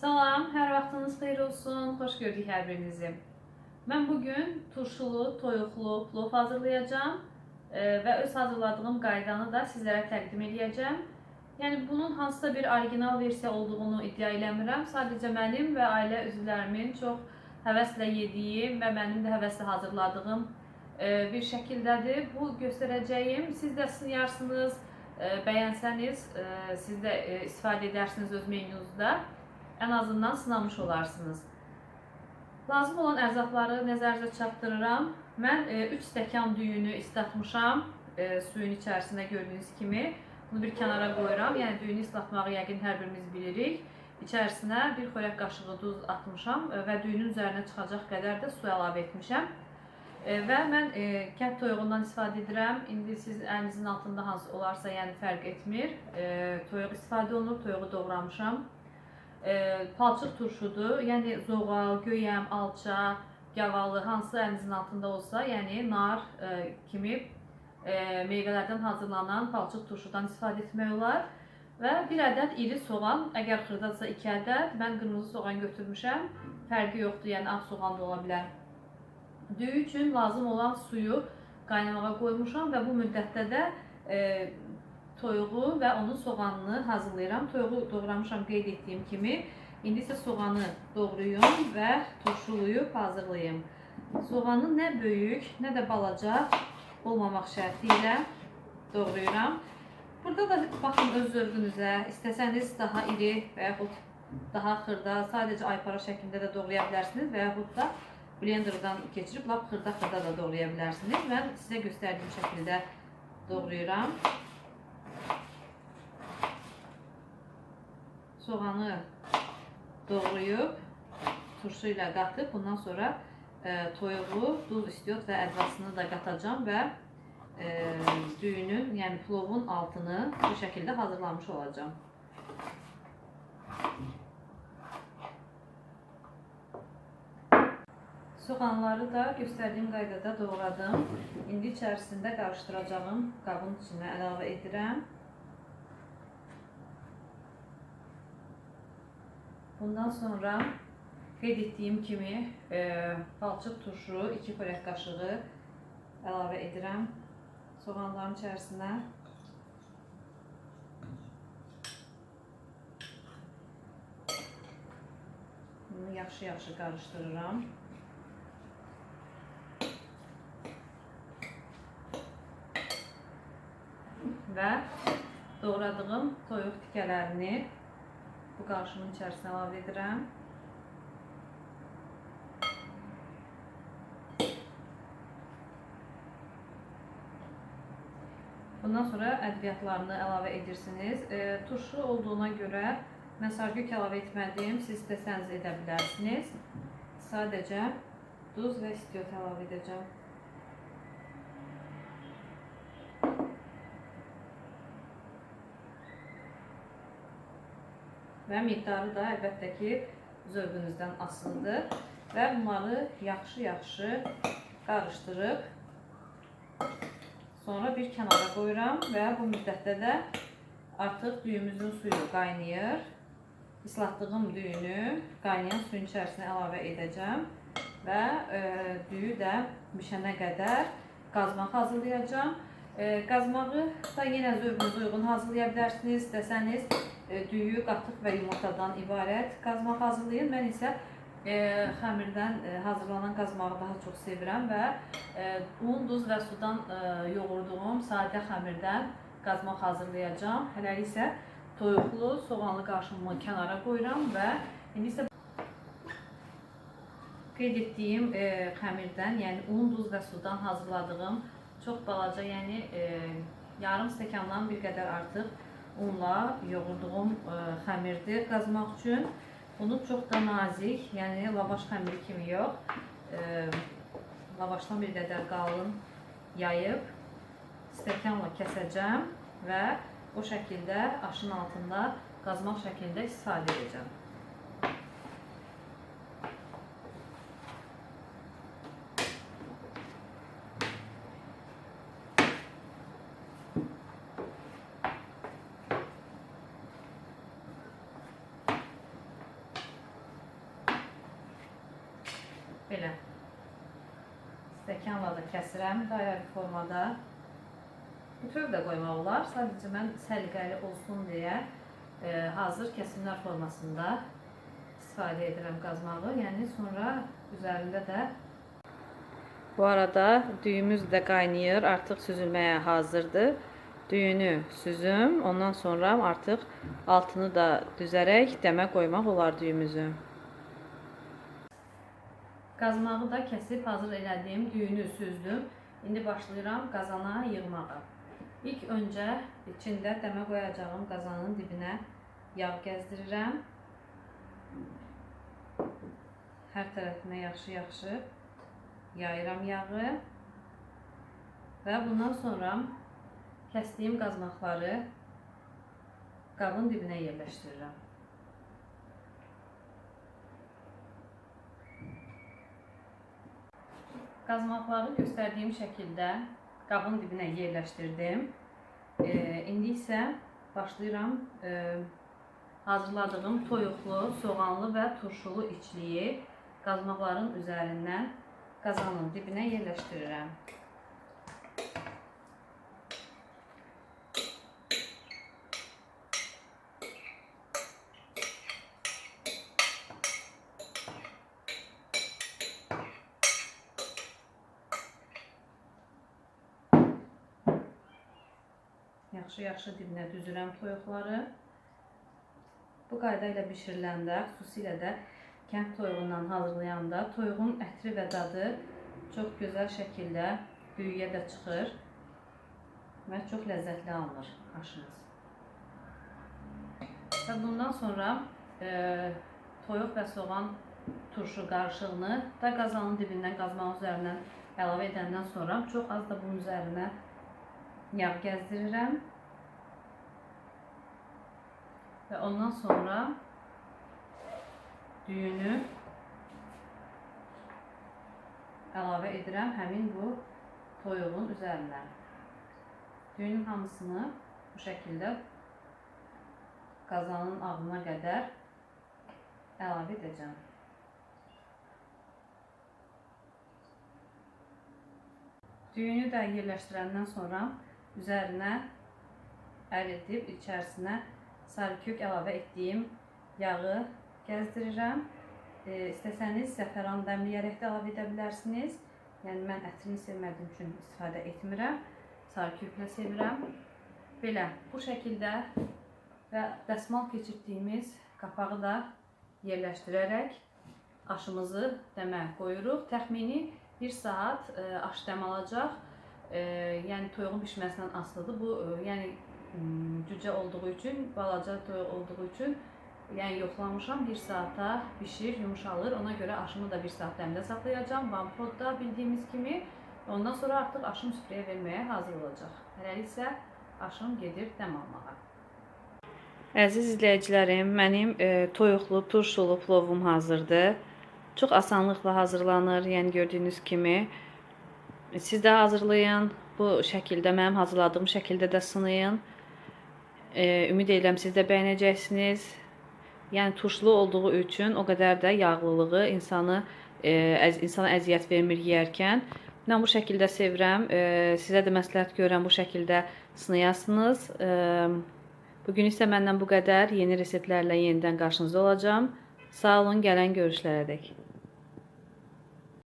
Salam, hər vaxtınız xeyir olsun. Xoş gördük hər birinizi. Mən bu gün turşulu, toyuqlu plov hazırlayacağam e, və öz hazırladığım qaydanı da sizlərə təqdim edəcəm. Yəni bunun hansısa bir orijinal versiya olduğunu iddia eləmirəm. Sadəcə mənim və ailə üzvlərimin çox həvəslə yediyim və mənim də həvəslə hazırladığım e, bir şəkildədir. Bu göstərəcəyim. Siz də sınarsınız, e, bəyənsəniz, siz də istifadə edərsiniz öz menünüzdə. Ən azından sınamış olarsınız. Lazım olan ərzaqları nəzərinizə çatdırıram. Mən 3 stəkan düyünü islatmışam e, suyun içərisində gördüyünüz kimi. Bunu bir kənara qoyuram. Yəni düyünü islatmağı yəqin hər birimiz bilirik. İçərisinə bir xörək qaşığı duz atmışam e, və düyünün üzərinə çıxacaq qədər də su əlavə etmişəm. E, və mən e, kənd toyuğundan istifadə edirəm. İndi siz əlinizin altında hansı olarsa, yəni fərq etmir. E, toyuq istifadə olunur, toyuğu doğramışam e, palçıq turşudur. Yəni zoğal, göyəm, alça, gavalı hansı əlinizin altında olsa, yəni nar e, kimi e, meyvələrdən hazırlanan palçıq turşudan istifadə etmək olar. Və bir ədəd iri soğan, əgər xırdadsa 2 ədəd, mən qırmızı soğan götürmüşəm. Fərqi yoxdur, yəni ağ soğan da ola bilər. Düyü üçün lazım olan suyu qaynamağa qoymuşam və bu müddətdə də e, toyuğu və onun soğanını hazırlayıram. Toyuğu doğramışam qeyd etdiyim kimi. İndi isə soğanı doğrayım və turşulayıb hazırlayım. Soğanı nə böyük, nə də balaca olmamaq şərti ilə doğrayıram. Burada da baxın öz zövqünüzə, istəsəniz daha iri və yaxud daha xırda, sadəcə aypara şəklində də doğraya bilərsiniz və yaxud da blenderdan keçirib lap xırda-xırda da doğraya bilərsiniz. Mən sizə göstərdiyim şəkildə doğrayıram. Soğanı doğrayıb turşu ilə qatıb bundan sonra e, toyuğu, duz, istiot və ədvasını da qatacağam və e, düyünün, yəni plovun altını bu şəkildə hazırlamış olacağım. Soğanları da göstərdiyim qaydada doğradım. İndi içərisində qarışdıracağım qabın içinə əlavə edirəm. Bundan sonra qeyd kimi e, palçıq turşu 2 xörək qaşığı əlavə edirəm soğanların içərisinə. Bunu yaxşı-yaxşı qarışdırıram. Və doğradığım toyuq tikələrini bu qarışımın içərisinə əlavə edirəm. Bundan sonra ədviyyatlarını əlavə edirsiniz. E, turşu olduğuna görə mən sargök əlavə etmədim. Siz istəsəniz edə bilərsiniz. Sadəcə duz və istiot əlavə edəcəm. Və miqdarı da əlbəttə ki, zövqünüzdən asılıdır və bunları yaxşı-yaxşı qarışdırıb sonra bir kənara qoyuram və bu müddətdə də artıq düyümüzün suyu qaynayır. Islatdığım düyünü qaynayan suyun içərisinə əlavə edəcəm və e, düyü də bişənə qədər qazmaq hazırlayacağım. E, qazmağı da yenə zövqünüzə uyğun hazırlaya bilərsiniz. İstəsəniz düyü, qatıq və yumurtadan ibarət qazmaq hazırlayın. Mən isə e, xəmirdən e, hazırlanan qazmağı daha çox sevirəm və e, un, duz və sudan e, yoğurduğum sadə xəmirdən qazmaq hazırlayacağım. Hələlik isə toyuqlu, soğanlı qarışımımı kənara qoyuram və indi isə qeyd etdiyim e, xəmirdən, yəni un, duz və sudan hazırladığım çox balaca, yəni e, yarım stəkandan bir qədər artıq unla yoğurduğum e, xəmirdir qazmaq üçün. Bunu çox da nazik, yəni lavaş xəmiri kimi yox, e, lavaşdan bir qədər qalın yayıb stəkanla kəsəcəm və o şəkildə aşın altında qazmaq şəklində istifadə edəcəm. Stəkanla da kəsirəm dairəli formada. Bütöv də qoymaq olar. Sadəcə mən səliqəli olsun deyə e, hazır kəsimlər formasında istifadə edirəm qazmağı. Yəni sonra üzərində də Bu arada düyümüz də qaynayır. Artıq süzülməyə hazırdır. Düyünü süzüm. Ondan sonra artıq altını da düzərək dəmə qoymaq olar düyümüzü. Qazmağı da kəsib hazır elədiyim düyünü süzdüm. İndi başlayıram qazana yığmağa. İlk öncə içində dəmə qoyacağım qazanın dibinə yağ gəzdirirəm. Hər tərəfinə yaxşı-yaxşı yayıram yağı. Və bundan sonra kəsdiyim qazmaqları qabın dibinə yerləşdirirəm. Qazmaqları göstərdiyim şəkildə qabın dibinə yerləşdirdim. E, indi isə başlayıram e, hazırladığım toyuqlu, soğanlı və turşulu içliyi qazmaqların üzərindən qazanın dibinə yerləşdirirəm. Yaxşı-yaxşı dibinə düzürəm toyuqları. Bu qayda ilə bişiriləndə, xüsusilə də kənd toyuğundan hazırlayanda toyuğun ətri və dadı çox gözəl şəkildə düyüyə də çıxır və çox ləzzətli alınır aşınız. Və bundan sonra e, toyuq və soğan turşu qarışığını da qazanın dibindən qazmağın üzərindən əlavə edəndən sonra çox az da bunun üzərinə yağ gəzdirirəm. Və ondan sonra düyünü əlavə edirəm həmin bu toyuğun üzərinə. Düyünün hamısını bu şəkildə qazanın ağına qədər əlavə edəcəm. Düyünü də yerləşdirəndən sonra üzərinə əridib içərisinə sarı kök əlavə etdiyim yağı gəzdirirəm. E, istəsəniz zəfəran dəmləyərək də əlavə edə bilərsiniz. Yəni mən ətrini sevmədiyim üçün istifadə etmirəm. Sarı köklə sevirəm. Belə bu şəkildə və dəsmal keçirdiyimiz qapağı da yerləşdirərək aşımızı dəmə qoyuruq. Təxmini 1 saat e, aş dəm alacaq. E, yəni toyuğun bişməsindən asılıdır. Bu e, yəni cücə olduğu üçün, balaca toyuq olduğu üçün yəni yoxlamışam 1 saata bişir, yumşalır. Ona görə aşımı da 1 saat dəmdə saxlayacağam. Vampodda bildiyimiz kimi. Ondan sonra artıq aşım süfrəyə verməyə hazır olacaq. Hələlik isə aşım gedir dəm almağa. Əziz izləyicilərim, mənim e, toyuqlu, turşulu plovum hazırdır. Çox asanlıqla hazırlanır. Yəni gördüyünüz kimi siz də hazırlayın. Bu şəkildə mənim hazırladığım şəkildə də sınayın. E, ümid edirəm siz də bəyənəcəksiniz. Yəni turşulu olduğu üçün o qədər də yağlılığı insanı e, əz, insana əziyyət vermir yeyərkən. Mən bu şəkildə sevirəm. E, sizə də məsləhət görürəm bu şəkildə sınayasınız. E, bugün isə məndən bu qədər. Yeni reseptlərlə yenidən qarşınızda olacağam. Sağ olun, gələn görüşlərə dək.